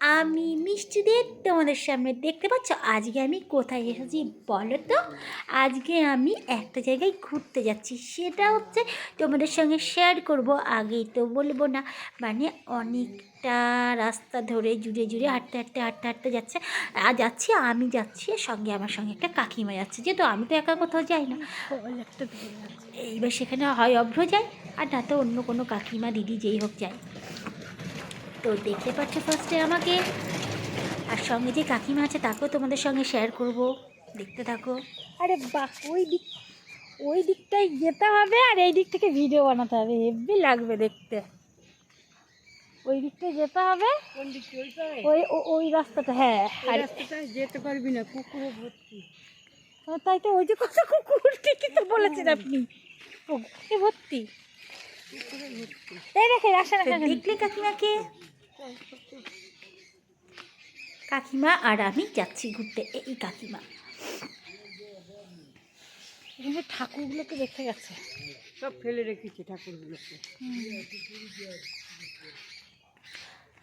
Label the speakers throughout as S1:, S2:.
S1: আমি মিষ্টিদের তোমাদের সামনে দেখতে পাচ্ছ। আজকে আমি কোথায় এসেছি বলো তো? আজকে আমি একটা জায়গায় ঘুরতে যাচ্ছি। সেটা হচ্ছে তোমাদের সঙ্গে শেয়ার করব। আগেই তো বলব না মানে অনেকটা রাস্তা ধরে জুড়ে জুড়ে হাঁটতে হাঁটতে হাঁটতে হাঁটতে যাচ্ছে। আর যাচ্ছি আমি যাচ্ছি সঙ্গে আমার সঙ্গে একটা কাকিমা যাচ্ছে। যেহেতু আমি তো একা কোথাও যাই না। এইবার সেখানে হয় অভ্র যায় আর না তো অন্য কোনো কাকিমা দিদি যেই হোক যায় তো দেখতে পাচ্ছ ফার্স্টে আমাকে। আর সঙ্গে যে কাকিমা আছে তাকেও তোমাদের সঙ্গে শেয়ার করব। দেখতে থাকো।
S2: আরে বাহ ওই দিক ওই দিকটায় যেতে হবে আর এই দিক থেকে ভিডিও বানাতে হবে। হেভি লাগবে দেখতে। ওই দিকটায় যেতে হবে।
S3: কোন দিকে ওইটাই
S2: ওই ও- ওই রাস্তাটা হ্যাঁ আর
S3: যেতে পারবি না কুকুরে ভর্তি।
S2: আর তাই তো ওই যে কত কুকুর ঠিকই তো বলেছেন আপনি। কুকুরে ভর্তি।
S3: ভর্তি।
S2: এই দেখে আসেন
S1: দেখলে কাকিমাকে? কাকিমা আর আমি যাচ্ছি ঘুরতে এই কাকিমা।
S2: এখানে ঠাকুরগুলোকে দেখে গেছে।
S3: সব ফেলে রেখেছি ঠাকুরগুলোকে।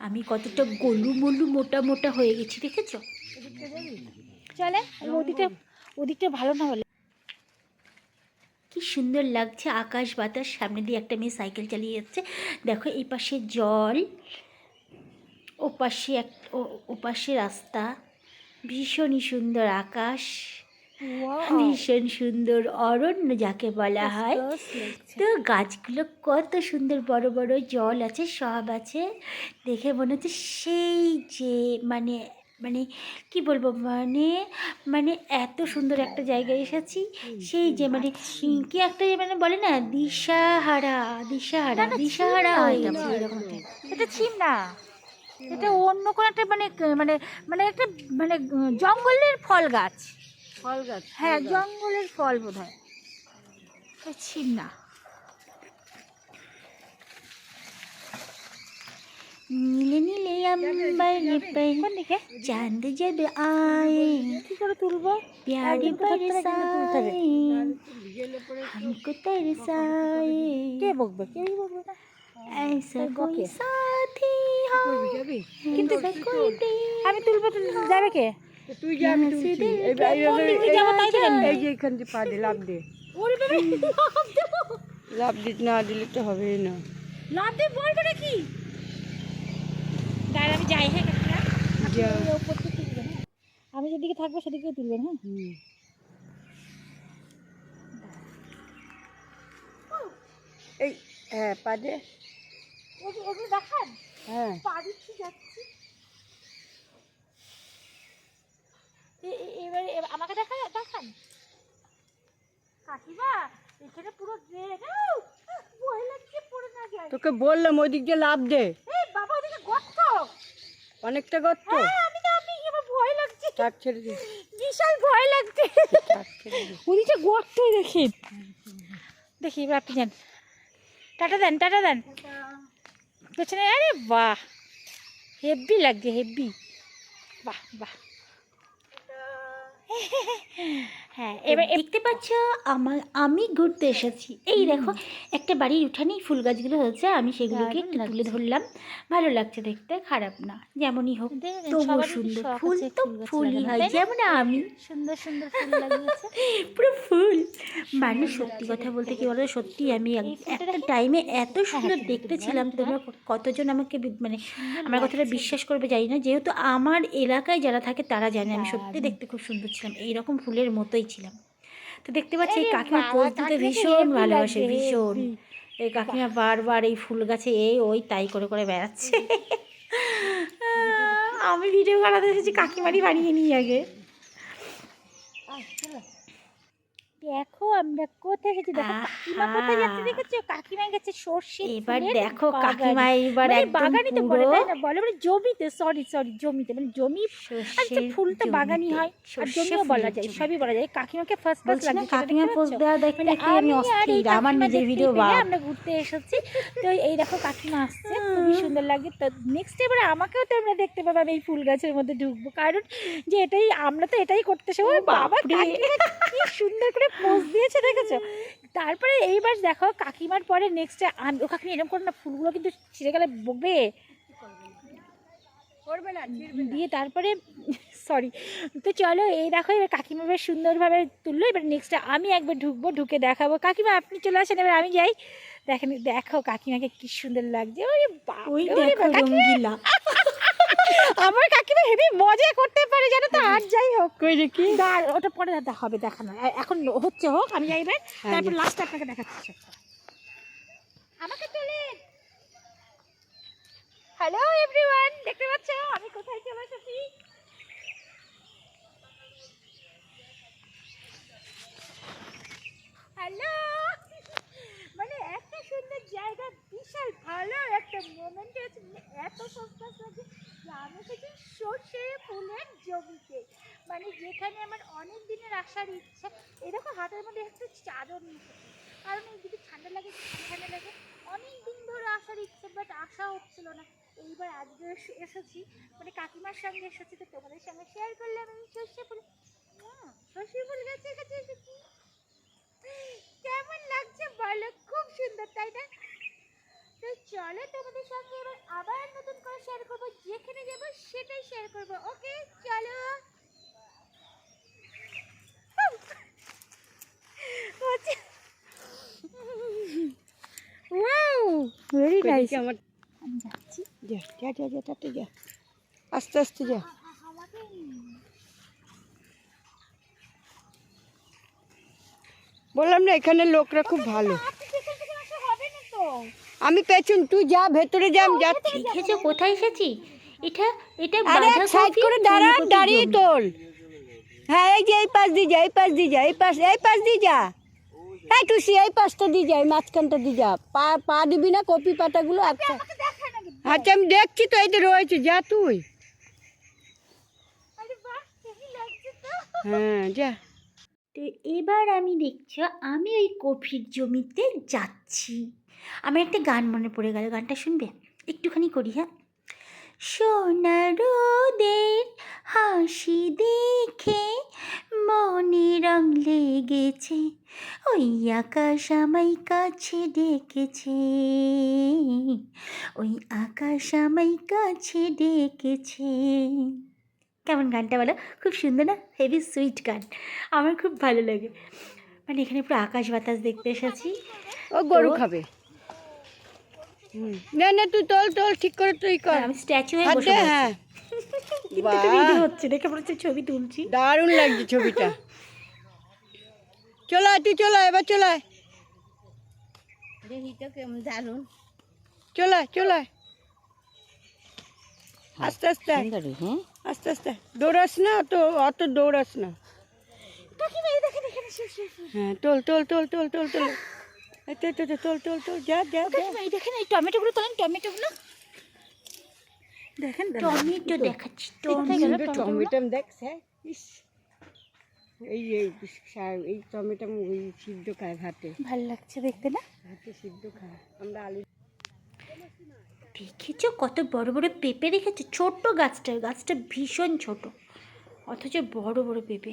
S1: আমি কতটা গলু মলু মোটা মোটা হয়ে গেছি দেখেছ?
S2: চলে ওদিকটা ওদিকটা ভালো না হলে।
S1: কি সুন্দর লাগছে আকাশ বাতাস সামনে দিয়ে একটা মেয়ে সাইকেল চালিয়ে যাচ্ছে। দেখো এই পাশে জল ও পাশে এক ও- ও রাস্তা ভীষণই সুন্দর আকাশ ভীষণ সুন্দর অরণ্য যাকে বলা হয়। তো গাছগুলো কত সুন্দর বড় বড় জল আছে সব আছে। দেখে মনে হচ্ছে সেই যে মানে মানে কি বলব মানে মানে এত সুন্দর একটা জায়গায় এসেছি। সেই যে মানে কি একটা যে মানে বলে না দিশাহারা দিশাহারা দিশাহারা হয়ে এরকম
S2: এটা ছিম না এটা অন্য কোনো একটা মানে মানে মানে একটা মানে উম, জঙ্গলের ফল গাছ
S3: ফল গাছ
S2: হ্যাঁ জঙ্গলের ফল বোধ হয় ছিম না
S1: নীলে নীলে আম্বার
S2: কোন দিকে
S1: চাঁদ জব আয়ে
S2: কি করে তুলবো
S1: प्यारे
S2: একদিন কোথাও থেকে কিন্তু তুলতে হবে।
S1: बरसाए
S3: গেলে পরে
S1: हमको तरसाए
S2: কে বকবে কেউই বকবে না আমি তুলবো যাবে কে
S3: আমি
S2: হ্যাঁ আমি যেদিকে থাকব সেদিকে তুলবেন হ্যাঁ
S3: এই হ্যাঁ পা দে
S2: দেখান।
S3: হ্যাঁ।
S2: পা যাচ্ছি? এ- এ- এবারে আমাকে দেখা দেখান। কাকিমা এখানে পুরো গেট ভয় লাগছে পড়ে না যায়?
S3: তোকে বললাম ওই দিক দিয়ে লাভ দে।
S2: বাবা ওদিকে গর্ত।
S3: অনেকটা গর্ত?
S2: হ্যাঁ আমি তো আমি আমার ভয় লাগছে।
S3: চার ছেড়ে দে।
S2: বিশাল ভয় লাগছে। ওদিকে গর্ত দেখি। দেখি আপনি যান। টাটা দেন টাটা দেন। পেছনে আরে বাহ হেব্বি লাগছে হেব্বি বাহ বাহ হ্যাঁ
S1: এবার দেখতে পাচ্ছ আমার আমি ঘুরতে এসেছি। এই দেখো একটা বাড়ির উঠানেই ফুল গাছগুলো হয়েছে আমি সেগুলোকে একটু তুলে ধরলাম। ভালো লাগছে দেখতে খারাপ না যেমনই হোক তবুও সুন্দর। ফুল তো ফুলই হয় যেমন আমি।
S2: সুন্দর সুন্দর ফুল লাগিয়েছে।
S1: পুরো ফুল। মানে সত্যি কথা বলতে কি বলো সত্যি আমি একটা টাইমে এত
S2: হ্যাঁ,
S1: সুন্দর
S2: হ্যাঁ,
S1: দেখতে ছিলাম তোমরা কতজন আমাকে মানে আমার কথাটা বিশ্বাস করবে জানি না যেহেতু আমার এলাকায় যারা থাকে তারা জানে আমি সত্যি দেখতে খুব সুন্দর ছিলাম। এইরকম ফুলের মতোই ছিলাম তো দেখতে পাচ্ছি এই কাকিমা পোজ দিতে ভীষণ ভালোবাসে ভীষণ। এই কাকিমা বারবার এই ফুল গাছে এই ওই তাই করে করে বেড়াচ্ছে। আমি ভিডিও বানাতে এসেছি কাকিমারই বানিয়ে নিই আগে।
S2: দেখো আমরা কোথায় এসেছি দেখো কাকিমা কোথায় যাচ্ছে দেখেছ? কাকিমা গেছে সর্ষে
S1: এবার দেখো কাকিমা এবার
S2: মানে
S1: একদম
S2: বলে তাই না? বলে মানে জমিতে সরি সরি জমিতে মানে জমি আচ্ছা ফুল তো
S1: জমিতে।
S2: হয় আর জমিও বলা যায় সবই বলা যায়। কাকিমাকে ফার্স্ট
S1: না
S2: লাগছে
S1: কাকিমা পোজ দেওয়া দেখতে
S2: মানে
S1: আমি অস্থির আমার নিজের ভিডিও বাপ
S2: আমরা ঘুরতে এসেছি। তো এই দেখো কাকিমা আসছে খুবই সুন্দর লাগে তো নেক্সট এবারে আমাকেও তো আমরা দেখতে পাবো আমি এই ফুল গাছের মধ্যে ঢুকবো। কারণ যে এটাই আমরা তো এটাই করতে
S1: ও
S2: বাবা কি সুন্দর করে পোজ দিয়েছে দেখেছ? তারপরে এইবার দেখো কাকিমার পরে নেক্সটে আমি ও কাকিমা এরকম করে না ফুলগুলো কিন্তু ছিঁড়ে গেলে বকবে।
S3: করবে না
S2: দিয়ে তারপরে সরি তো চলো এই দেখো এবার কাকিমা বেশ সুন্দরভাবে তুললো এবার নেক্সটে আমি একবার ঢুকবো ঢুকে দেখাবো। কাকিমা আপনি চলে আসেন এবার আমি যাই। দেখেন দেখো কাকিমাকে কি সুন্দর লাগছে।
S1: ওই
S2: রে,
S1: দেখো রঙ্গিলা।
S2: আমার কাকিমা হেভি মজা করতে পারে জানো তো আর যাই হোক।
S3: কই দেখি
S2: দাঁড় ওটা পরে দাদা হবে দেখানো এ- এখন হচ্ছে হোক আমি যাই এবার।
S3: হ্যাঁ,
S2: তারপর লাস্ট আপনাকে দেখাচ্ছি আমাকে তোলেন হ্যালো এভরিওয়ান দেখতে পাচ্ছ? আমি কোথায় চলে এসেছি? হ্যালো মানে একটা সুন্দর জায়গা বিশাল ভালো একটা মোমেন্ট আছে। মানে এত সস্তা যে আমি এসেছি সর্ষে ফুলের জমিতে। মানে যেখানে আমার অনেক দিনের আসার ইচ্ছা এরকম হাতের মধ্যে একটু চাদর নিতে কারণ এই যদি ঠান্ডা লাগে ঠান্ডা লাগে। অনেক দিন ধরে আসার ইচ্ছে বাট আসা হচ্ছিল না। এইবার আজকে এসে- এসেছি। মানে কাকিমার সঙ্গে এসেছি তো তোমাদের সঙ্গে শেয়ার করলাম আমি সর্ষে ফুল। হ্যাঁ, সর্ষে ফুল গাছে কাছে এসেছি কেমন লাগছে বলো খুব সুন্দর তাই না তো তোমাদের সঙ্গে এবার আবার নতুন করে শেয়ার করব যেখানে যাব সেটাই শেয়ার করব। ওকে চলো। ভেরি নাইস
S3: আমার
S2: যাচ্ছি।
S3: যা যা যা যা তাতে যা। আস্তে আস্তে যা। বললাম না এখানে লোকরা খুব ভালো
S2: আপনি পেছন থেকে আসা হবে না তো
S3: আমি পেছন তুই যা ভেতরে যা আমি যাচ্ছি।
S1: দেখেছ কোথায় এসেছি এটা এটা
S3: আরে এক সাইড করে দাঁড়া দাঁড়িয়ে তোল। হ্যাঁ এই যে এই পাশ দিয়ে যা এই পাশ দিয়ে যা এই পাশ এই পাশ দিয়ে যা। হ্যাঁ টুসি এই পাশটা দিয়ে যা এই মাঝখানটা দিয়ে যা। পা পা দিবি না কপি পাতাগুলো আচ্ছা আচ্ছা আমি দেখছি তো এই যে রয়েছে যা তুই।
S2: তো।
S3: হ্যাঁ যা।
S1: তো এবার আমি দেখছ আমি ওই কফির জমিতে যাচ্ছি। আমার একটা গান মনে পড়ে গেল, গানটা শুনবে? একটুখানি করি হ্যাঁ? সোনা রোদের হাসি দেখে মনে রং লেগেছে, ওই আকাশ আমায় কাছে ডেকেছে। ওই আকাশ আমায় কাছে ডেকেছে। কেমন গানটা বলো? খুব সুন্দর না? হেভি সুইট গান। আমার খুব ভালো লাগে। মানে এখানে পুরো আকাশ বাতাস দেখতে এসেছি।
S3: ও গরু খাবে। না না তুই তোল তোল ঠিক করে তুই কর।
S1: আমি স্ট্যাচু হয়ে বসে
S3: হ্যাঁ।
S1: কিন্তু ভিডিও হচ্ছে দেখে মনে হচ্ছে ছবি তুলছি।
S3: দারুণ লাগছে ছবিটা। চলো আয়, তুই চলো আয়, এবার চলো আয়।
S1: দারুণ।
S3: চলো চলো আয়। আস্তে আস্তে
S1: হ্যাঁ।
S3: আস্তে আস্তে দৌড়াস না অত অত দৌড়াস না। হ্যাঁ তোল তোল তোল তোল তোল তোল। তোল তোল তোল যা যা
S2: এই দেখেন এই টমেটোগুলো তোলেন টমেটোগুলো।
S3: দেখেন
S1: টমেটো দেখাচ্ছি
S3: টমেটো টমেটো দেখছ? ইস। এই এই টমেটো ওই সিদ্ধ খায় ভাতে।
S2: ভালো লাগছে দেখতে না?
S3: ভাতে সিদ্ধ খায়। আমরা আলু
S1: দেখেছ কত বড় বড় পেঁপে রেখেছে? ছোট্ট গাছটা গাছটা ভীষণ ছোট। অথচ বড় বড় পেঁপে।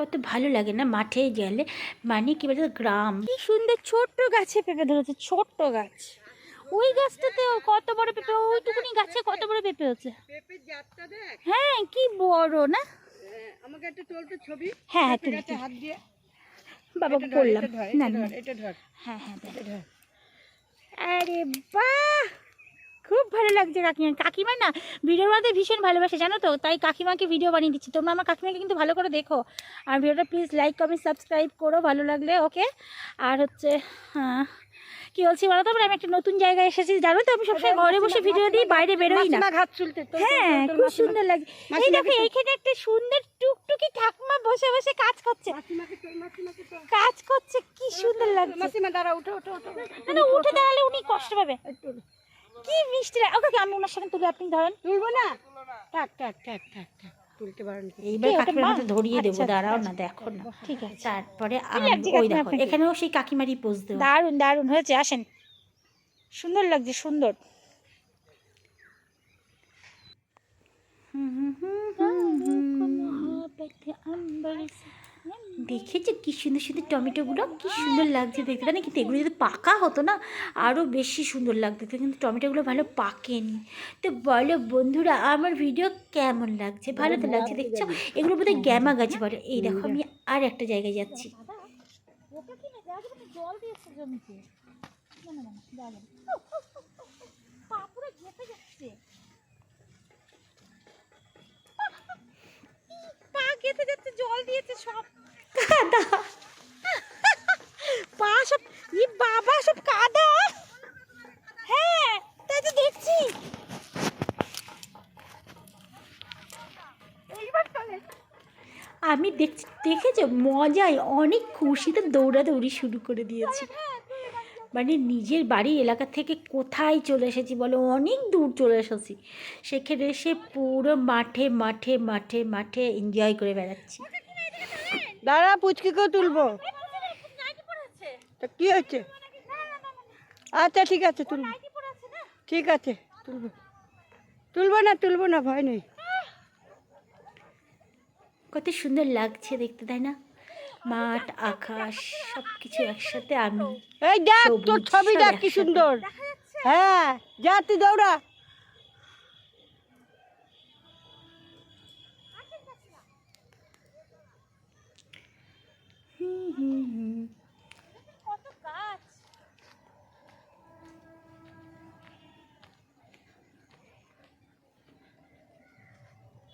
S1: কত ভালো লাগে না মাঠে গেলে? মানে কি বলতো গ্রাম।
S2: কি সুন্দর ছোট্ট গাছে পেঁপে ধরেছে ছোট্ট গাছ। ওই গাছটাতে কত বড় পেঁপে ওইটুকুনি গাছে কত বড় পেঁপে হচ্ছে?
S3: পেঁপে জাতটা দেখ।
S2: হ্যাঁ কি বড় না?
S3: হ্যাঁ, আমাকে একটা তোল তো ছবি।
S2: হ্যাঁ হ্যাঁ তুলি।
S3: হাত দিয়ে।
S2: বাবা বললাম। না না।
S3: এটা ধর
S2: হ্যাঁ হ্যাঁ দেখ।
S3: এটা ধর।
S2: আরে বাহ! খুব ভালো লাগছে কাকিমা কাকিমা না ভিডিও বানাতে ভীষণ ভালোবাসে জানো তো? তাই কাকিমাকে ভিডিও বানিয়ে দিচ্ছি। তোমরা আমার কাকিমাকে কিন্তু ভালো করে দেখো। আর ভিডিওটা প্লিজ লাইক কমেন্ট সাবস্ক্রাইব করো ভালো লাগলে ওকে আর হচ্ছে হ্যাঁ, কি বলছি বলো তো? আমি একটা নতুন জায়গায় এসেছি। জানো তো? আমি সবসময় ঘরে বসে ভিডিও দিই বাইরে বেরোই না।
S3: ঘাত চুলতে
S2: হ্যাঁ খুব সুন্দর লাগে। এই দেখো এইখানে একটা সুন্দর টুকটুকি ঠাকুমা বসে বসে কাজ করছে। কাজ করছে কি সুন্দর লাগছে।
S3: মাসিমা দাঁড়া উঠো উঠো উঠো
S2: না উঠে দাঁড়ালে উনি কষ্ট পাবে।
S3: একটু
S2: কি মিষ্টি ওকে আমি ওনার সঙ্গে তুলে আপনি ধরেন
S3: তুলবো না থাক থাক থাক থাক থাক তুলতে পারেন
S1: এইবার
S2: কে, ওটা
S1: কাকিমার
S2: মা?
S1: মতো ধরিয়ে দেবো
S2: আচ্ছা,
S1: দাঁড়াও
S2: আচ্ছা,
S1: না দেখো না
S2: ঠিক আছে
S1: তারপরে
S2: লাগছে
S1: আম- ওই
S2: কাকিমা
S1: দেখো
S2: আপনাকে?
S1: এখানেও সেই কাকিমারই পোজ দেওয়া
S2: দারুণ দারুণ হয়েছে আসেন সুন্দর লাগছে সুন্দর
S1: দেখেছ কি সুন্দর সুন্দর টমেটোগুলো কি সুন্দর লাগছে দেখতে। তাই না কিন্তু এগুলো যদি পাকা হতো না আরও বেশি সুন্দর লাগতো। কিন্তু টমেটোগুলো ভালো পাকেনি। তো বলো বন্ধুরা আমার ভিডিও কেমন লাগছে? ভালো তো লাগছে দেখছ? এগুলো বোধহয় গ্যামা গাছ বলে। এই দেখো আমি আর একটা জায়গায় যাচ্ছি।
S2: জল দিয়েছে জমিতে। পা গেঁথে যাচ্ছে জল দিয়েছে সব। পা সব ই বাবা সব কাদা। হ্যাঁ তাই তো দেখছি।
S1: আমি দেখছি দেখেছ? মজায় অনেক খুশিতে দৌড়াদৌড়ি শুরু করে দিয়েছি। মানে নিজের বাড়ি এলাকা থেকে কোথায় চলে এসেছি বলো? অনেক দূর চলে এসেছি। সেখানে এসে পুরো মাঠে মাঠে মাঠে মাঠে এনজয় করে বেড়াচ্ছি।
S3: দাঁড়া পুচকিকেও তুলবো। তা কি হচ্ছে আচ্ছা ঠিক আছে তুলবো।
S2: নাইটি পরে আছে না?
S3: ঠিক আছে তুলবো। তুলবো না তুলবো না ভয় নেই।
S1: কত সুন্দর লাগছে দেখতে তাই না? মাঠ আকাশ সব কিছু একসাথে আমি
S3: এই দেখ তোর ছবি দেখ কি সুন্দর। হ্যাঁ যা তুই দৌড়া।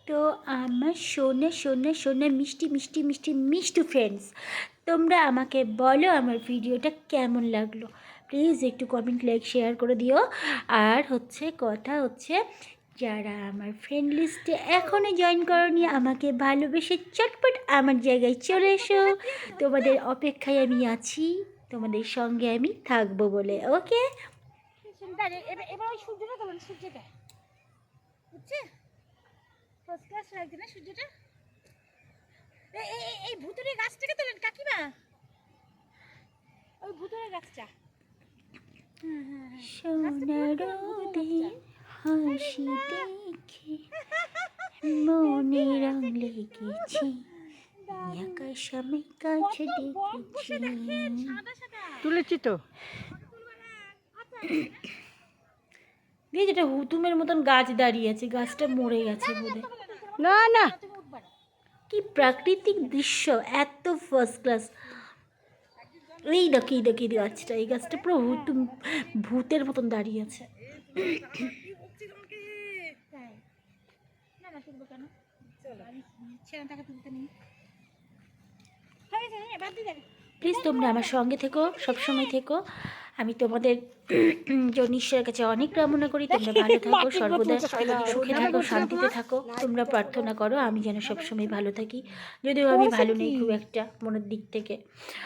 S1: তো আমার সোনা সোনা সোনা মিষ্টি মিষ্টি মিষ্টি মিষ্টি ফ্রেন্ডস তোমরা আমাকে বলো আমার ভিডিওটা কেমন লাগল। প্লিজ একটু কমেন্ট লাইক শেয়ার করে দিও। আর হচ্ছে কথা হচ্ছে যারা আমার ফ্রেন্ড লিস্টে এখনও জয়েন করনি আমাকে ভালোবেসে চটপট আমার জায়গায় চলে এসো। তোমাদের অপেক্ষায় আমি আছি তোমাদের সঙ্গে আমি থাকব বলে ওকে?
S2: এবার ওই সূর্যটা সূর্যটা। বুঝছে? ফার্স্ট ক্লাস লাগছে না সূর্যটা? এই এই ভুতুরে গাছটাকে তোলেন কাকিমা। ওই ভুতুরে গাছটা।
S1: সোনার হাসি দেখে মনে রং লেগেছে। আকাশ আমি কাছে দেখেছি।
S3: তুলেছি তো।
S1: দিয়ে যেটা হুতুমের মতন গাছ দাঁড়িয়ে আছে গাছটা মরে গেছে বোধ
S3: না না।
S1: কি প্রাকৃতিক দৃশ্য এত ফার্স্ট ক্লাস এই দেখি এই দেখি গাছটা এই গাছটা পুরো হুতুম ভূতের মতন দাঁড়িয়ে আছে।
S2: তুলবো কেন? টাকা তুলতে নেই।
S1: প্লিজ তোমরা আমার সঙ্গে থেকো সবসময় থেকো। আমি তোমাদের জন্য ঈশ্বরের কাছে অনেক কামনা করি। তোমরা ভালো থাকো সর্বদা সুখে থাকো শান্তিতে থাকো। তোমরা প্রার্থনা করো আমি যেন সবসময় ভালো থাকি। যদিও আমি ভালো নেই খুব একটা মনের দিক থেকে। তো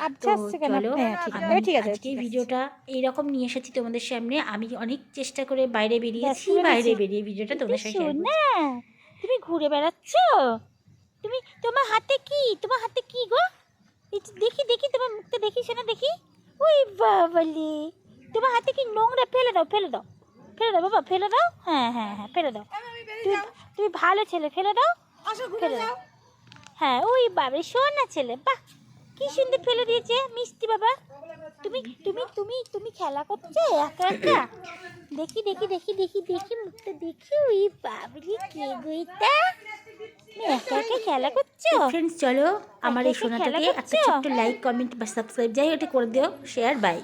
S2: আচ্ছা আচ্ছা
S1: চলো
S2: হ্যাঁ ঠিক আছে।
S1: আমি
S2: ঠিক আছে
S1: আজকে ভিডিওটা এইরকম নিয়ে এসেছি তোমাদের সামনে। আমি অনেক চেষ্টা করে বাইরে বেরিয়েছি বাইরে বেরিয়ে ভিডিওটা তোমাদের সাথে
S2: তুমি ঘুরে বেড়াচ্ছ? তুমি তোমার হাতে কি? তোমার হাতে কি গো? দেখি দেখি তোমার মুখটা দেখি শোনা দেখি। ওই বাবালি। তোমার হাতে কি নোংরা? ফেলে দাও ফেলে দাও। ফেলে দাও বাবা ফেলে দাও। হ্যাঁ হ্যাঁ হ্যাঁ ফেলে দাও। তুমি তুমি ভালো ছেলে ফেলে দাও। ফেলে দাও। হ্যাঁ ওই বাবা শোনা ছেলে বাহ। কি সুন্দর ফেলে দিয়েছে মিষ্টি বাবা। তুমি তুমি তুমি তুমি খেলা করছ? একা একা? দেখি দেখি দেখি দেখি দেখি মুখটা দেখি। ওই বাবরি কে গইতা একা একা খেলা করছ?
S1: ফ্রেন্ডস চলো আমার এই সোনাটাকে একটা ছোট্ট লাইক কমেন্ট বা সাবস্ক্রাইব যাই ওটা করে দিও। Share by